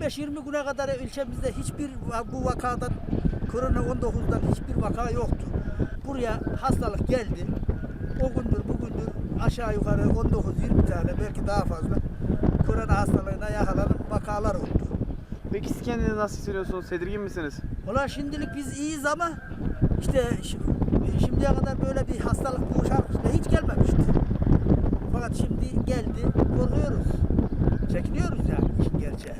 15-20 güne kadar ilçemizde hiçbir bu vakadan korona 19'dan hiçbir vaka yoktu. Buraya hastalık geldi. O gündür bugündür aşağı yukarı 19-20 tane belki daha fazla korona hastalığına yakalanan vakalar oldu. Peki siz kendinizi nasıl hissediyorsunuz? Tedirgin misiniz? Ulan şimdilik biz iyiyiz ama işte şimdiye kadar böyle bir hastalık bu şarkısında hiç gelmemişti. Fakat şimdi geldi korkuyoruz. Çekiniyoruz yani işin gerçeği.